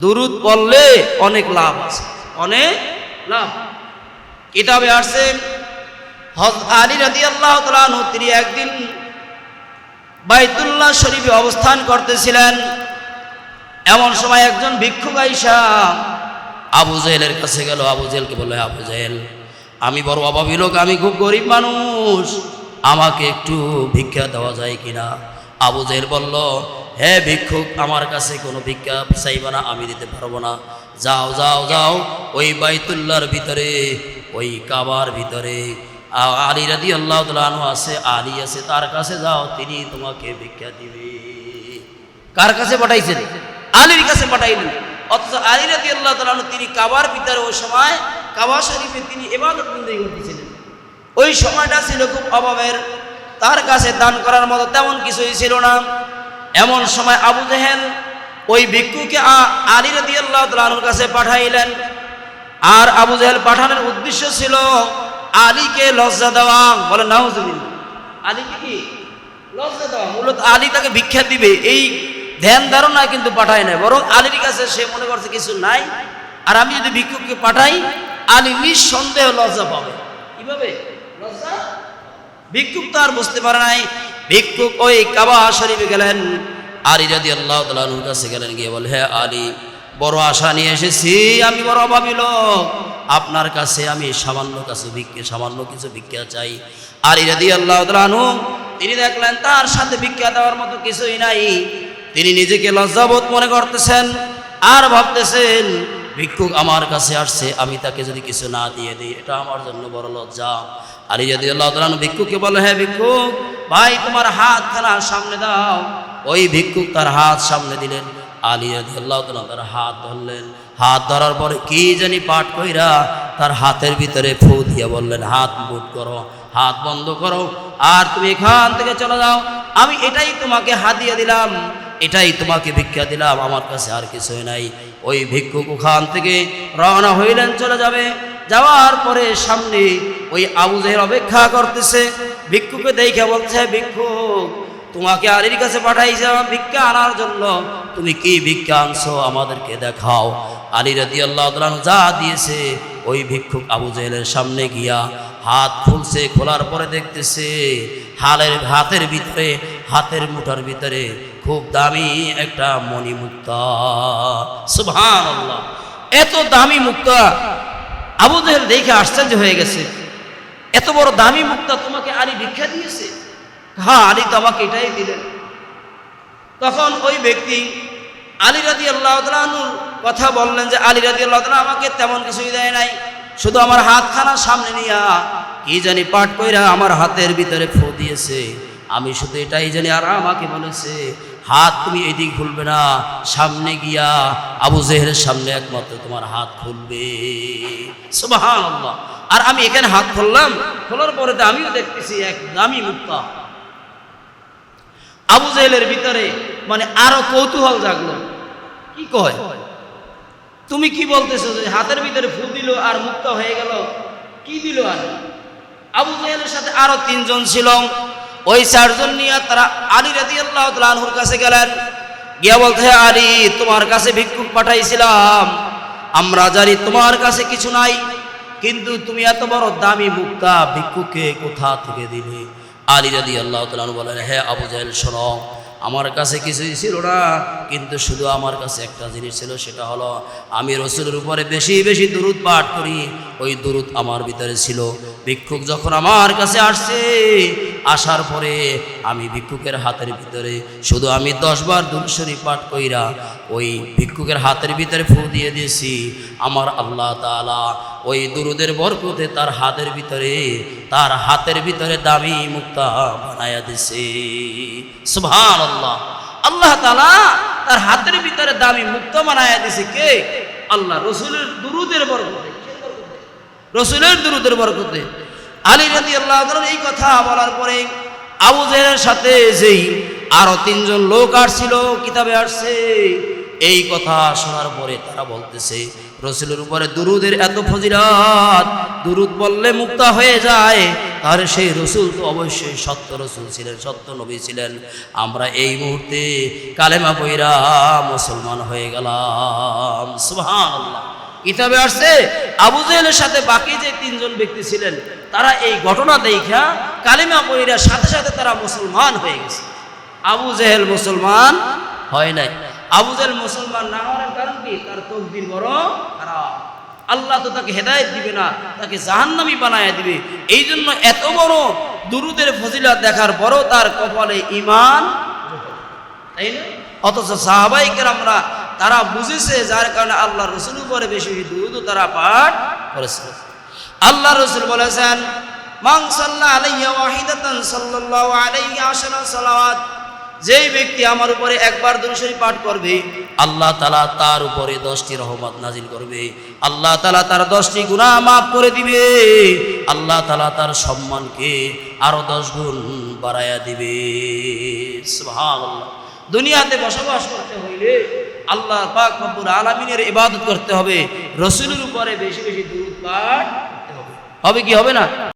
দুরুদ পড়লে অনেক লাভ আছে। অনেক লাভ। কিতাবে আসছেন হজ- আলী রাদি আল্লাহ তিনি একদিন বাইতুল্লাহ শরীফে অবস্থান করতেছিলেন। এমন সময় একজন ভিক্ষুক আইসা আবু জেহেলের কাছে গেল। আবু জেহেলকে বলল আবু জেহেল, আমি বড় অভাবী লোক, আমি খুব গরিব মানুষ। আমাকে একটু ভিক্ষা দেওয়া যায় কিনা? আবু জেল বলল হে ভিক্ষুক, আমার কাছে কোনো ভিক্ষা চাইবে না, আমি দিতে পারব না। যাও যাও যাও, ওই বাইতুল্লাহর ভিতরে, ওই কাবার ভিতরে। আলী রাদি আল্লাহ আছে, আলী আছে, তার কাছে যাও, তিনি তোমাকে ভিক্ষা দিবে। কার কাছে পাঠাইছেন? আলীর কাছে পাঠাইলেন। অথচ আলী রাদি আল্লাহ তালু তিনি কাবার ভিতরে, ওই সময় কাবা শরীফে তিনি এবাদত বন্দী ওই সময়টা ছিল খুব অভাবের। তার কাছে দান করার মতো তেমন কিছুই ছিল না। এমন সময় আবু জেহেল ওই ভিক্ষুকে আলী রাদি আল্লাহ তালুর কাছে পাঠাইলেন। আর আবু জেহেল পাঠানোর উদ্দেশ্য ছিল আলীকে লজ্জা দেওয়া। বলে, নাউজুবিল্লাহ। আলীকে কি? লজ্জা দেওয়া। মূলত আলী তাকে ভিক্ষা দিবে। এই ধ্যান ধারণা কিন্তু পাঠায় না বরং আলীর কাছে সে মনে করছে কিছু নাই। আর আমি যদি ভিক্ষুককে পাঠাই, আলী নিঃসন্দেহ লজ্জা পাবে। কীভাবে? লজ্জা? ভিক্ষুক তো আর বুঝতে পারে নাই। ভিক্ষুক ওই কাবা শরীফে গেলেন। আলী যদি আল্লাহ তালুর কাছে গেলেন, গিয়ে বলে হ্যাঁ আলী, বড় আশা নিয়ে এসেছি, আমি বড় অভাবী লোক। আপনার কাছে আমি সামান্য কাছে ভিক্ষে, সামান্য কিছু ভিক্ষা চাই। আলী যদি আল্লাহ তালু তিনি দেখলেন তার সাথে ভিক্ষা দেওয়ার মতো কিছুই নাই। তিনি নিজেকে লজ্জাবোধ মনে করতেছেন আর ভাবতেছেন ভিক্ষুক আমার কাছে আসছে, আমি তাকে যদি কিছু না দিয়ে দিই, এটা আমার জন্য বড় লজ্জা। আলী যদি আল্লাহ তালু ভিক্ষুককে বলে হ্যাঁ ভিক্ষুক, ভাই, তোমার হাত খানা সামনে দাও। ওই ভিক্ষুক তার হাত সামনে দিলেন। আলী যদি আল্লাহ তার হাত ধরলেন। হাত ধরার পরে কি জানি পাঠ কইরা তার হাতের ভিতরে ফু দিয়ে বললেন, হাত বুট করো, হাত বন্ধ করো। আর তুমি এখান থেকে চলে যাও। আমি এটাই তোমাকে হাতিয়ে দিলাম। এটাই তোমাকে ভিক্ষা দিলাম, আমার কাছে আর কিছুই নাই। ওই ভিক্ষুক ওখান থেকে রওনা হইলেন, চলে যাবে। যাওয়ার পরে সামনে ওই আবু জেহেল অপেক্ষা করতেছে। ভিক্ষুকে দেখে বলছে, ভিক্ষুক, তোমাকে আলীর কাছে পাঠাইছে ভিক্ষা আনার জন্য। তুমি কি ভিক্ষা আনছো আমাদেরকে দেখাও। আলী রাদি আল্লাহ যা দিয়েছে, ওই ভিক্ষুক আবু জেহেলের সামনে গিয়া হাত খুলছে, খোলার পরে দেখতেছে হালের হাতের ভিতরে, হাতের মুঠার ভিতরে খুব দামি একটা মণি মুক্তা। সুবহান আল্লাহ এত দামি মুক্তা আবু জেহেল দেখে আশ্চর্য হয়ে গেছে। এত বড় দামি মুক্তা তোমাকে আলী ভিক্ষা দিয়েছে? হ্যাঁ আলী তো আমাকে এটাই দিলেন। তখন ওই ব্যক্তি আলী রাদি আল্লাহ কথা বললেন যে, আলী রাদি আল্লাহ আমাকে তেমন কিছুই দেয় নাই। শুধু আমার হাতখানা সামনে নিয়া কি জানি পাঠ কইরা আমার হাতের ভিতরে ফু দিয়েছে। আমি শুধু এটাই জানি, আর আমাকে বলেছে, হাত তুমি এদিক খুলবে না, সামনে গিয়া আবু জেহের সামনে একমাত্র তোমার হাত খুলবে। আর আমি এখানে হাত খুললাম, খোলার পরে তো আমিও দেখতেছি এক দামি মুক্তা। আবু জেহেলের ভিতরে মানে আরও কৌতূহল জাগলো। কি কয়? তুমি কি বলতেছো যে হাতের ভিতরে ফু দিল আর মুক্ত হয়ে গেল? কি দিল আর? আবু জেহেলের সাথে আরও তিনজন ছিল। ওই চারজন নিয়ে তারা আলী রাদি আল্লাহ কাছে গেলেন। গিয়া বলতে "হে আলী, তোমার কাছে ভিক্ষুক পাঠাইছিলাম। আমরা জানি তোমার কাছে কিছু নাই, কিন্তু তুমি এত বড় দামি মুক্তা ভিক্ষুকে কোথা থেকে দিলে? আলী রাদি আল্লাহ বলেন হ্যাঁ আবু জাহেল, শোনো আমার কাছে কিছুই ছিল না, কিন্তু শুধু আমার কাছে একটা জিনিস ছিল, সেটা হলো আমি রসুলের উপরে বেশি বেশি দূরত পাঠ করি। ওই দূরত আমার ভিতরে ছিল। ভিক্ষুক যখন আমার কাছে আসছে আসার পরে আমি ভিক্ষুকের হাতের ভিতরে, শুধু আমি দশবার দুরুশ্বরী পাঠ কইরা ওই ভিক্ষুকের হাতের ভিতরে ফু দিয়ে দিয়েছি। আমার আল্লাহ তাআলা ওই দুরুদের বরকতে তার হাতের ভিতরে, তার হাতের ভিতরে দামি মুক্তা বানায়া দিছে সুবহান আল্লাহ আল্লাহ তাআলা তার হাতের ভিতরে দামি মুক্তা বানায়া দিছে কে? আল্লাহ রসুলের দুরুদের বরকতে। রসুলের দুরুদের বরকতে। আলী রাদি আল্লাহ এই কথা বলার পরে আবু জেহেলের সাথে যেই আরও তিনজন লোক আসছিল, কিতাবে আসছে, এই কথা শোনার পরে তারা বলতেছে, রসুলের উপরে দুরুদের এত ফজিরাত দুরুদ বললে মুক্তা হয়ে যায়, তাহলে সেই রসুল তো অবশ্যই সত্য রসুল ছিলেন, সত্য নবী ছিলেন। আমরা এই মুহূর্তে কালেমা বইরা মুসলমান হয়ে গেলাম। আল্লাহ কিতাবে আসছে, আবু জেহেলের সাথে বাকি যে তিনজন ব্যক্তি ছিলেন তারা এই ঘটনা দেখা কালিমা বইরা সাথে সাথে তারা মুসলমান হয়ে গেছে। আবু জেহেল মুসলমান হয় নাই। আবু জেহেল মুসলমান না হওয়ার কারণ কি? তার তকদির বড় খারাপ। আল্লাহ তো তাকে হেদায়েত দিবে না, তাকে জাহান্নামি বানায় দিবে। এই জন্য এত বড় দুরুদের ফজিলত দেখার পরও তার কপালে ইমান তাই না? অথচ সাহাবাই কেরামরা তারা বুঝেছে, যার কারণে আল্লাহ রসুল উপরে বেশি দুরুদ তারা পাঠ করেছে। আল্লাহ রসুল বলেছেন যেই ব্যক্তি আমার উপরে একবার দুরূদ পাঠ করবে, আল্লাহ তাআলা তার উপরে দশটি রহমত নাজিল করবে। আল্লাহ তাআলা তার দশটি গুনাহ মাফ করে দিবে। আল্লাহ তাআলা তার সম্মানকে আরও দশ গুণ বাড়ায়া দিবে। দুনিয়াতে বসবাস করতে হইলে আল্লাহ পাক রব্বুল আলামিনের ইবাদত করতে হবে। রসুলের উপরে বেশি বেশি দুরূদ পাঠ হবে কি হবে না?